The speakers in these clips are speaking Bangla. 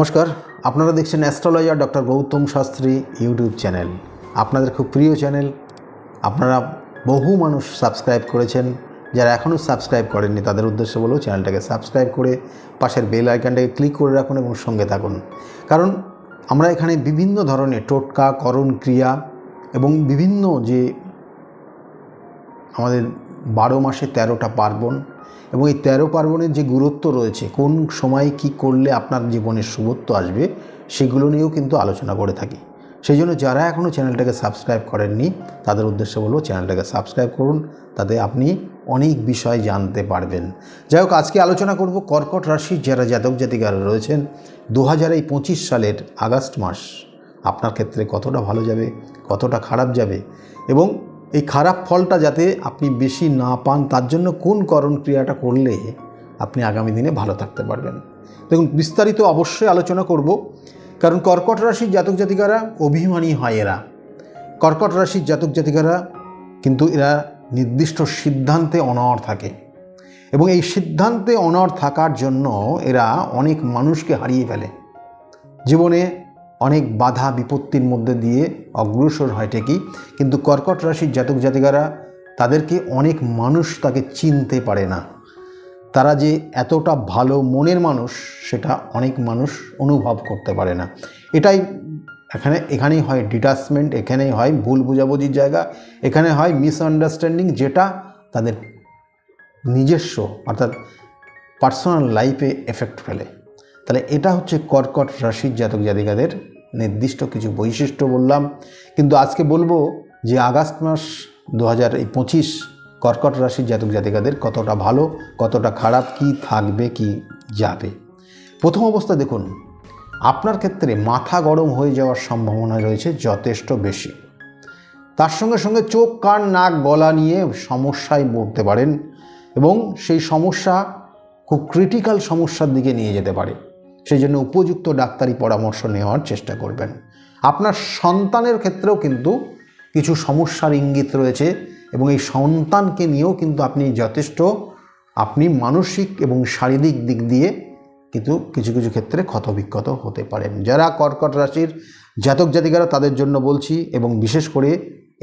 নমস্কার, আপনারা দেখছেন astrologer doctor Gautam Shastri YouTube channel. আপনাদের খুব প্রিয় চ্যানেল। আপনারা বহু মানুষ সাবস্ক্রাইব করেছেন। যারা এখনও সাবস্ক্রাইব করেননি, তাদের উদ্দেশ্যে বলেও চ্যানেলটাকে সাবস্ক্রাইব করে পাশের বেল আইকনটাকে ক্লিক করে রাখুন এবং সঙ্গে থাকুন। কারণ আমরা এখানে বিভিন্ন ধরনের টোটকা, করণ ক্রিয়া এবং বিভিন্ন যে আমাদের বারো মাসে তেরোটা পার্বণ এবং এই তেরো পার্বণের যে গুরুত্ব রয়েছে, কোন সময় কি করলে আপনার জীবনের শুভত্ব আসবে, সেগুলো নিয়েও কিন্তু আলোচনা করে থাকি। সেই জন্য যারা এখনও চ্যানেলটাকে সাবস্ক্রাইব করেননি, তাদের উদ্দেশ্যে বলব চ্যানেলটাকে সাবস্ক্রাইব করুন, তাতে আপনি অনেক বিষয় জানতে পারবেন। যাই হোক, আজকে আলোচনা করব কর্কট রাশির যারা জাতক জাতিকারা রয়েছেন দু হাজার এই পঁচিশ সালের আগস্ট মাস, আপনার ক্ষেত্রে কতটা ভালো যাবে, কতটা খারাপ যাবে এবং এই খারাপ ফলটা যাতে আপনি বেশি না পান, তার জন্য কোন করণ ক্রিয়াটা করলে আপনি আগামী দিনে ভালো থাকতে পারবেন? দেখুন, বিস্তারিত অবশ্যই আলোচনা করব। কারণ কর্কট রাশির জাতক জাতিকারা অভিমানী হয় এরা। কর্কট রাশির জাতক জাতিকারা কিন্তু এরা নির্দিষ্ট সিদ্ধান্তে অনড় থাকে। এবং এই সিদ্ধান্তে অনড় থাকার জন্য এরা অনেক মানুষকে হারিয়ে ফেলে। জীবনে অনেক বাধা বিপত্তির মধ্যে দিয়ে অগ্রসর হয় ঠিকই। কিন্তু কর্কট রাশির জাতক জাতিকারা তাদেরকে অনেক মানুষ তাকে চিনতে পারে না। তারা যে এতটা ভালো মনের মানুষ, সেটা অনেক মানুষ অনুভব করতে পারে না। এটাই এখানে, এখানেই হয় ডিটাচমেন্ট এখানেই হয় ভুল বুঝাবুঝির জায়গা, এখানে হয় মিসআন্ডারস্ট্যান্ডিং যেটা তাদের নিজস্ব, অর্থাৎ পার্সোনাল লাইফে এফেক্ট ফেলে। তাহলে এটা হচ্ছে কর্কট রাশির জাতক জাতিকাদের নির্দিষ্ট কিছু বৈশিষ্ট্য বললাম। কিন্তু আজকে বলব যে আগস্ট মাস দু হাজার পঁচিশ কর্কট রাশির জাতক জাতিকাদের কতটা ভালো, কতটা খারাপ, কি থাকবে, কি যাবে। প্রথম অবস্থা দেখুন, আপনার ক্ষেত্রে মাথা গরম হয়ে যাওয়ার সম্ভাবনা রয়েছে যথেষ্ট বেশি। তার সঙ্গে সঙ্গে চোখ, কান, নাক, গলা নিয়ে সমস্যায় পড়তে পারেন এবং সেই সমস্যা খুব ক্রিটিক্যাল সমস্যার দিকে নিয়ে যেতে পারে। সেই জন্য উপযুক্ত ডাক্তারি পরামর্শ নেওয়ার চেষ্টা করবেন। আপনার সন্তানের ক্ষেত্রেও কিন্তু কিছু সমস্যার ইঙ্গিত রয়েছে এবং এই সন্তানকে নিয়েও কিন্তু আপনি যথেষ্ট, আপনি মানসিক এবং শারীরিক দিক দিয়ে কিন্তু কিছু কিছু ক্ষেত্রে ক্ষতবিক্ষত হতে পারেন। যারা কর্কট রাশির জাতক জাতিকারা তাদের জন্য বলছি এবং বিশেষ করে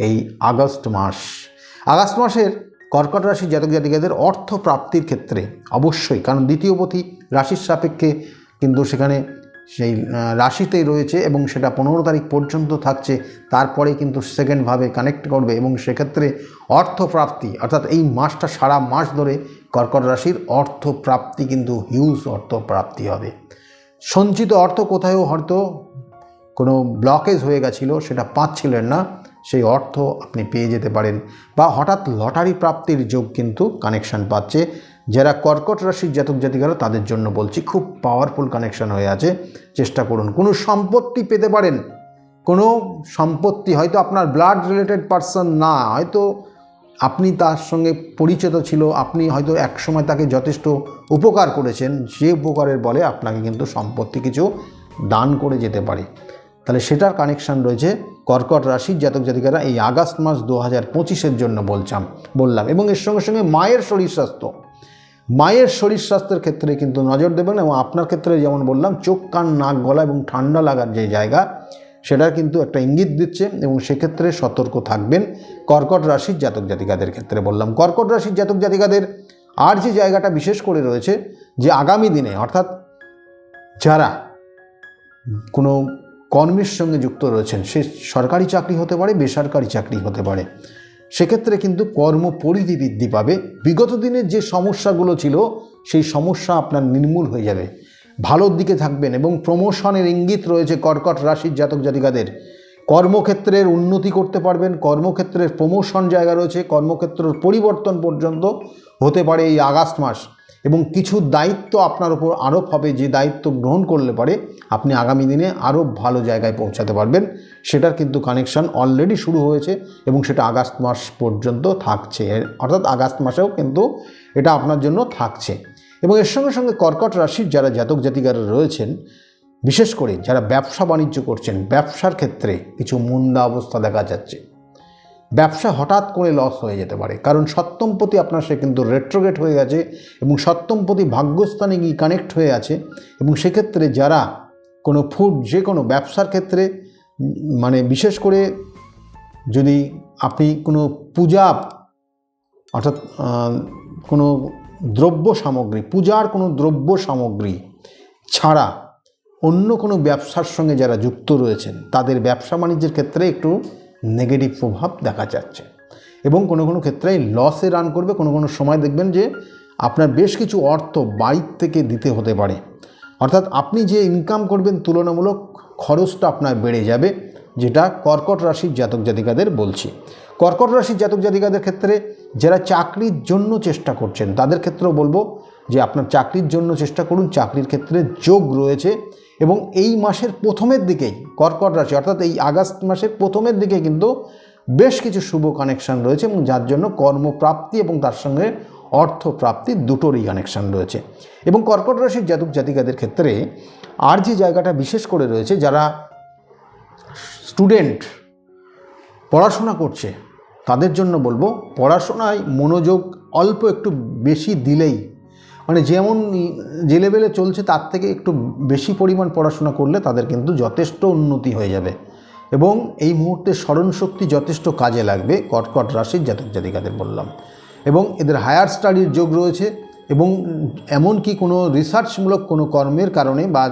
এই আগস্ট মাস। আগস্ট মাসের কর্কট রাশির জাতক জাতিকাদের অর্থ প্রাপ্তির ক্ষেত্রে অবশ্যই, কারণ দ্বিতীয় পথি রাশির সাপেক্ষে কিন্তু সেখানে সেই রাশিতেই রয়েছে এবং সেটা পনেরো তারিখ পর্যন্ত থাকছে। তারপরে কিন্তু সেকেন্ডভাবে কানেক্ট করবে এবং সেক্ষেত্রে অর্থপ্রাপ্তি, অর্থাৎ এই মাসটা সারা মাস ধরে কর্কট রাশির অর্থপ্রাপ্তি কিন্তু হিউজ অর্থপ্রাপ্তি হবে। সঞ্চিত অর্থ কোথায়ও হয়তো কোনো ব্লকেজ হয়ে গেছিল, সেটা পাচ্ছিলেন না, সেই অর্থ আপনি পেয়ে যেতে পারেন। বা হঠাৎ লটারি প্রাপ্তির যোগ কিন্তু কানেকশান পাচ্ছে। যারা কর্কট রাশির জাতক জাতিকারা, তাদের জন্য বলছি, খুব পাওয়ারফুল কানেকশান হয়ে আছে। চেষ্টা করুন। কোনো সম্পত্তি পেতে পারেন। কোনো সম্পত্তি হয়তো আপনার ব্লাড রিলেটেড পার্সন না। হয়তো আপনি তার সঙ্গে পরিচিত ছিল, আপনি হয়তো একসময় তাকে যথেষ্ট উপকার করেছেন। যে উপকারের বলে আপনাকে কিন্তু সম্পত্তি কিছু দান করে যেতে পারে। তাহলে সেটার কানেকশান রয়েছে কর্কট রাশির জাতক জাতিকারা। এই আগস্ট মাস দু হাজার পঁচিশের জন্য বলছাম, বললাম। এবং এর সঙ্গে সঙ্গে মায়ের শরীর স্বাস্থ্য। মায়ের শরীর স্বাস্থ্যের ক্ষেত্রে কিন্তু নজর দেবেন এবং আপনার ক্ষেত্রে যেমন বললাম, চোখ, কান, নাক, গলা এবং ঠান্ডা লাগার যে জায়গা, সেটা কিন্তু একটা ইঙ্গিত দিচ্ছে এবং সেক্ষেত্রে সতর্ক থাকবেন কর্কট রাশির জাতক জাতিকাদের ক্ষেত্রে বললাম। কর্কট রাশির জাতক জাতিকাদের আর যে জায়গাটা বিশেষ করে রয়েছে, যে আগামী দিনে, অর্থাৎ যারা কোনো কর্মের সঙ্গে যুক্ত রয়েছেন, সে সরকারি চাকরি হতে পারে, বেসরকারি চাকরি হতে পারে সেক্ষেত্রে কিন্তু কর্ম পরিধি বৃদ্ধি পাবে। বিগত দিনের যে সমস্যাগুলো ছিল, সেই সমস্যা আপনার নির্মূল হয়ে যাবে। ভালোর দিকে থাকবেন এবং প্রমোশনের ইঙ্গিত রয়েছে কর্কট রাশির জাতক জাতিকাদের। কর্মক্ষেত্রের উন্নতি করতে পারবেন, কর্মক্ষেত্রের প্রমোশন জায়গা রয়েছে, কর্মক্ষেত্রের পরিবর্তন পর্যন্ত হতে পারে এই আগস্ট মাস। এবং কিছু দায়িত্ব আপনার উপর আরোপ হবে, যে দায়িত্ব গ্রহণ করলে পারে আপনি আগামী দিনে আরও ভালো জায়গায় পৌঁছাতে পারবেন। সেটার কিন্তু কানেকশান অলরেডি শুরু হয়েছে এবং সেটা আগস্ট মাস পর্যন্ত থাকছে। অর্থাৎ আগস্ট মাসেও কিন্তু এটা আপনার জন্য থাকছে। এবং এর সঙ্গে সঙ্গে কর্কট রাশির যারা জাতক জাতিকারা রয়েছেন, বিশেষ করে যারা ব্যবসা বাণিজ্য করছেন, ব্যবসার ক্ষেত্রে কিছু মন্দা অবস্থা দেখা যাচ্ছে। ব্যবসা হঠাৎ করে লস হয়ে যেতে পারে। কারণ সপ্তমপতি আপনার সে কিন্তু রেট্রোগেট হয়ে গেছে এবং সপ্তমপতি ভাগ্যস্থানে গিয়ে কানেক্ট হয়ে আছে এবং সেক্ষেত্রে যারা কোনো ফুড যে কোনো ব্যবসার ক্ষেত্রে মানে বিশেষ করে যদি আপনি কোনো পূজা, অর্থাৎ কোনো দ্রব্য সামগ্রী, পূজার কোনো দ্রব্য সামগ্রী ছাড়া অন্য কোনো ব্যবসার সঙ্গে যারা যুক্ত রয়েছেন, তাদের ব্যবসা বাণিজ্যের ক্ষেত্রে একটু নেগেটিভ প্রভাব দেখা যাচ্ছে। এবং কোনো কোনো ক্ষেত্রে লসে রান করবে, কোনো কোনো সময় দেখবেন যে আপনার বেশ কিছু অর্থ বাইর থেকে দিতে হতে পারে। অর্থাৎ আপনি যে ইনকাম করবেন তুলনামূলক খরচটা আপনার বেড়ে যাবে, যেটা কর্কট রাশির জাতক জাতিকাদের বলছি। কর্কট রাশির জাতক জাতিকাদের ক্ষেত্রে যারা চাকরির জন্য চেষ্টা করছেন, তাদের ক্ষেত্রেও বলব যে আপনার চাকরির জন্য চেষ্টা করুন, চাকরির ক্ষেত্রে যোগ রয়েছে। এবং এই মাসের প্রথমের দিকেই কর্কট রাশি, অর্থাৎ এই আগস্ট মাসের প্রথমের দিকে কিন্তু বেশ কিছু শুভ কানেকশান রয়েছে এবং যার জন্য কর্মপ্রাপ্তি এবং তার সঙ্গে অর্থপ্রাপ্তি দুটোরই কানেকশান রয়েছে। এবং কর্কট রাশির জাতক জাতিকাদের ক্ষেত্রে আর যে জায়গাটা বিশেষ করে রয়েছে, যারা স্টুডেন্ট পড়াশোনা করছে, তাদের জন্য বলব পড়াশোনায় মনোযোগ অল্প একটু বেশি দিলেই মানে যেমন যে লেভেলে চলছে তার থেকে একটু বেশি পরিমাণ পড়াশোনা করলে তাদের কিন্তু যথেষ্ট উন্নতি হয়ে যাবে। এবং এই মুহূর্তে স্মরণশক্তি যথেষ্ট কাজে লাগবে কটকট রাশির জাতক জাতিকাদের বললাম। এবং এদের হায়ার স্টাডির যোগ রয়েছে এবং এমনকি কোনো রিসার্চমূলক কোনো কর্মের কারণে বা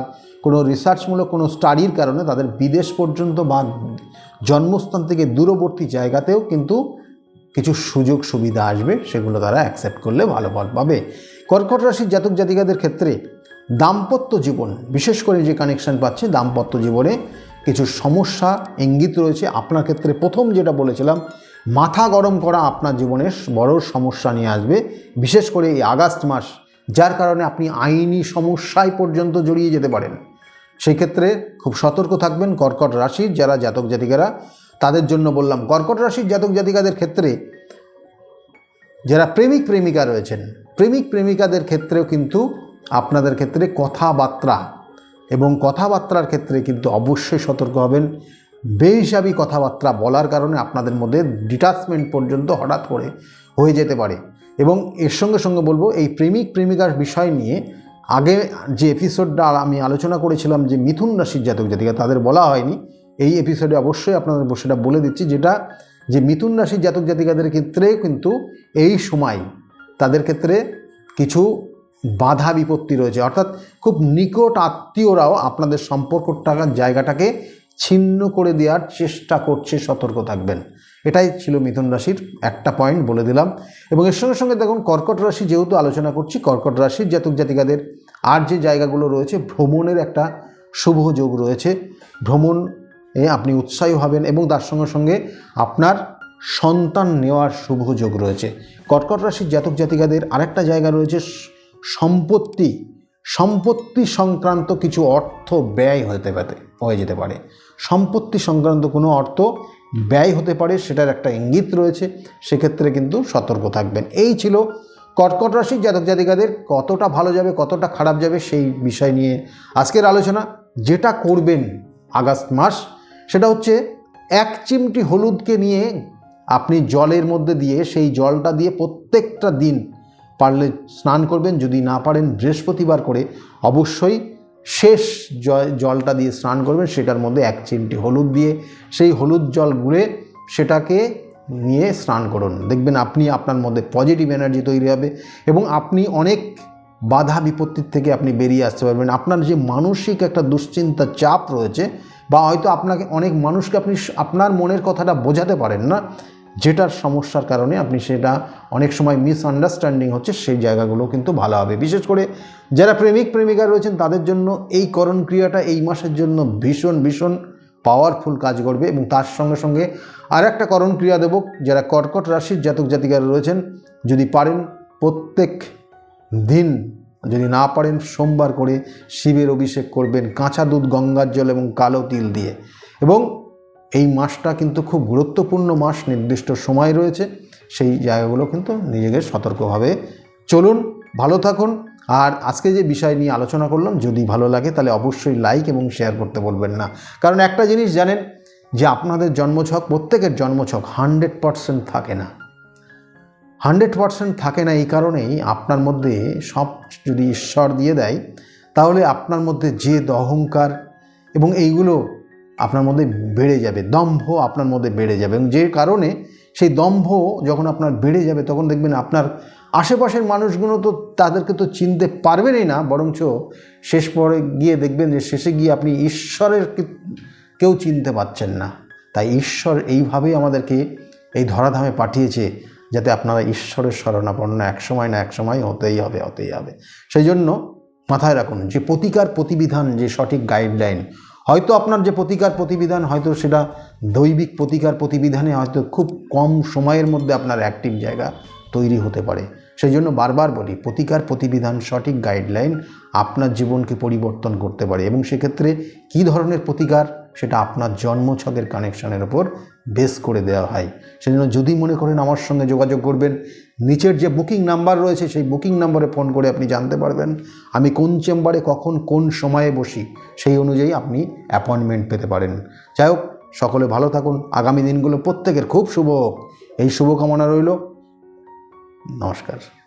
কোনো রিসার্চমূলক কোনো স্টাডির কারণে তাদের বিদেশ পর্যন্ত বা জন্মস্থান থেকে দূরবর্তী জায়গাতেও কিন্তু কিছু সুযোগ সুবিধা আসবে, সেগুলো তারা অ্যাকসেপ্ট করলে ভালো ফল পাবে। কর্কট রাশির জাতক জাতিকাদের ক্ষেত্রে দাম্পত্য জীবন, বিশেষ করে যে কানেকশন পাচ্ছে দাম্পত্য জীবনে কিছু সমস্যা, ইঙ্গিত রয়েছে। আপনার ক্ষেত্রে প্রথম যেটা বলেছিলাম, মাথা গরম করা আপনার জীবনে বড় সমস্যা নিয়ে আসবে। বিশেষ করে এই আগস্ট মাস, যার কারণে আপনি আইনি সমস্যায় পর্যন্ত জড়িয়ে যেতে পারেন। সেই ক্ষেত্রে খুব সতর্ক থাকবেন কর্কট রাশির যারা জাতক জাতিকারা। তাদের জন্য বললাম, কর্কট রাশির জাতক জাতিকাদের ক্ষেত্রে যারা প্রেমিক প্রেমিকা রয়েছেন, প্রেমিক প্রেমিকাদের ক্ষেত্রেও কিন্তু আপনাদের ক্ষেত্রে কথাবার্তা এবং কথাবার্তার ক্ষেত্রে কিন্তু অবশ্যই সতর্ক হবেন। বেহিসাবি কথাবার্তা বলার কারণে আপনাদের মধ্যে ডিটাচমেন্ট পর্যন্ত হঠাৎ করে হয়ে যেতে পারে এবং এর সঙ্গে সঙ্গে বলব, এই প্রেমিক প্রেমিকার বিষয় নিয়ে আগে যে এপিসোডটা আমি আলোচনা করেছিলাম যে মিথুন রাশির জাতক জাতিকা, তাদের বলা হয়নি। এই এপিসোডে অবশ্যই আপনাদের সেটা বলে দিচ্ছি, যেটা যে মিথুন রাশির জাতক জাতিকাদের ক্ষেত্রে কিন্তু এই সময় তাদের ক্ষেত্রে কিছু বাধা বিপত্তি রয়েছে। অর্থাৎ খুব নিকট আত্মীয়রাও আপনাদের সম্পর্কটার জায়গাটাকে ছিন্ন করে দেওয়ার চেষ্টা করছে, সতর্ক থাকবেন। এটাই ছিল মিথুন রাশির একটা পয়েন্ট বলে দিলাম। এবং এর সঙ্গে সঙ্গে দেখুন, কর্কট রাশি যেহেতু আলোচনা করছি, কর্কট রাশির জাতক জাতিকাদের আর যে জায়গাগুলো রয়েছে, ভ্রমণের একটা শুভ যোগ রয়েছে। ভ্রমণ আপনি উৎসাহী হবেন এবং তার সঙ্গে সঙ্গে আপনার সন্তান নেওয়ার শুভ যোগ রয়েছে। কর্কট রাশির জাতক জাতিকাদের আরেকটা জায়গা রয়েছে সম্পত্তি সম্পত্তি সংক্রান্ত কিছু অর্থ ব্যয় হতে পারে, হয়ে যেতে পারে। সম্পত্তি সংক্রান্ত কোনো অর্থ ব্যয় হতে পারে, সেটার একটা ইঙ্গিত রয়েছে, সেক্ষেত্রে কিন্তু সতর্ক থাকবেন। এই ছিল কর্কট রাশির জাতক জাতিকাদের কতটা ভালো যাবে, কতটা খারাপ যাবে সেই বিষয় নিয়ে আজকের আলোচনা। যেটা করবেন আগস্ট মাস সেটা হচ্ছে এক চিমটি হলুদকে নিয়ে আপনি জলের মধ্যে দিয়ে সেই জলটা দিয়ে প্রত্যেকটা দিন পারলে স্নান করবেন। যদি না পারেন বৃহস্পতিবার করে অবশ্যই শেষ জলটা দিয়ে স্নান করবেন। সেটার মধ্যে এক চিমটি হলুদ দিয়ে সেই হলুদ জল গুলে সেটাকে নিয়ে স্নান করুন। দেখবেন আপনি আপনার মধ্যে পজিটিভ এনার্জি তৈরি হবে এবং আপনি অনেক বাধা বিপত্তির থেকে আপনি বেরিয়ে আসতে পারবেন। আপনার যে মানসিক একটা দুশ্চিন্তা চাপ রয়েছে বা হয়তো আপনাকে অনেক মানুষকে আপনি আপনার মনের কথাটা বোঝাতে পারেন না, যেটার সমস্যার কারণে আপনি সেটা অনেক সময় মিসআন্ডারস্ট্যান্ডিং হচ্ছে, সেই জায়গাগুলো কিন্তু ভালো হবে। বিশেষ করে যারা প্রেমিক, প্রেমিকা রয়েছেন, তাদের জন্য এই করণ ক্রিয়াটা এই মাসের জন্য ভীষণ ভীষণ পাওয়ারফুল কাজ করবে এবং তার সঙ্গে সঙ্গে আর একটা করণ ক্রিয়া দেব, যারা কর্কট রাশির জাতক জাতিকারা রয়েছেন, যদি পারেন প্রত্যেক দিন যদি না পারেন, সোমবার করে শিবের অভিষেক করবেন কাঁচা দুধ, গঙ্গার জল এবং কালো তিল দিয়ে। এবং এই মাসটা কিন্তু খুব গুরুত্বপূর্ণ মাস, নির্দিষ্ট সময় রয়েছে, সেই জায়গাগুলো কিন্তু নিজেকে সতর্কভাবে চলুন, ভালো থাকুন। আর আজকে যে বিষয় নিয়ে আলোচনা করলাম, যদি ভালো লাগে তাহলে অবশ্যই লাইক এবং শেয়ার করতে বলবেন না। কারণ একটা জিনিস জানেন, যে আপনাদের জন্মছক, প্রত্যেকের জন্মছক হান্ড্রেড পারসেন্ট থাকে না। হান্ড্রেড পারসেন্ট থাকে না এই কারণেই আপনার মধ্যে সব যদি ঈশ্বর দিয়ে দেয়, তাহলে আপনার মধ্যে জেদ, অহংকার এবং এইগুলো আপনার মধ্যে বেড়ে যাবে, দম্ভ আপনার মধ্যে বেড়ে যাবে এবং যে কারণে সেই দম্ভ যখন আপনার বেড়ে যাবে, তখন দেখবেন আপনার আশেপাশের মানুষগুলো তো তাদেরকে তো চিনতে পারবেনই না, বরঞ্চ শেষ পরে গিয়ে দেখবেন যে শেষে গিয়ে আপনি ঈশ্বরের কেউ চিনতে পারছেন না। তাই ঈশ্বর এইভাবেই আমাদেরকে এই ধরাধামে পাঠিয়েছে। যাতে আপনারা ঈশ্বরের শরণাপন্ন এক সময় না এক সময় হতেই হবে হতেই হবে। সেই জন্য মাথায় রাখুন যে প্রতিকার প্রতিবিধান যে সঠিক গাইডলাইন হয়তো আপনার যে প্রতিকার প্রতিবিধান, হয়তো সেটা দৈবিক প্রতিকার প্রতিবিধানে হয়তো খুব কম সময়ের মধ্যে আপনার অ্যাক্টিভ জায়গা তৈরি হতে পারে। সেই জন্য বারবার বলি, প্রতিকার প্রতিবিধান, সঠিক গাইডলাইন আপনার জীবনকে পরিবর্তন করতে পারে এবং সেক্ষেত্রে কী ধরনের প্রতিকার সেটা আপনার জন্মছকের কানেকশনের ওপর বেস করে দেওয়া হয়। সেজন্য যদি মনে করেন আমার সঙ্গে যোগাযোগ করবেন, নিচের যে বুকিং নাম্বার রয়েছে সেই বুকিং নাম্বারে ফোন করে আপনি জানতে পারবেন, আমি কোন চেম্বারে কখন কোন সময়ে বসি সেই অনুযায়ী আপনি অ্যাপয়েন্টমেন্ট পেতে পারেন। যাই হোক, সকলে ভালো থাকুন, আগামী দিনগুলো প্রত্যেকের খুব শুভ এই শুভকামনা রইল। নমস্কার।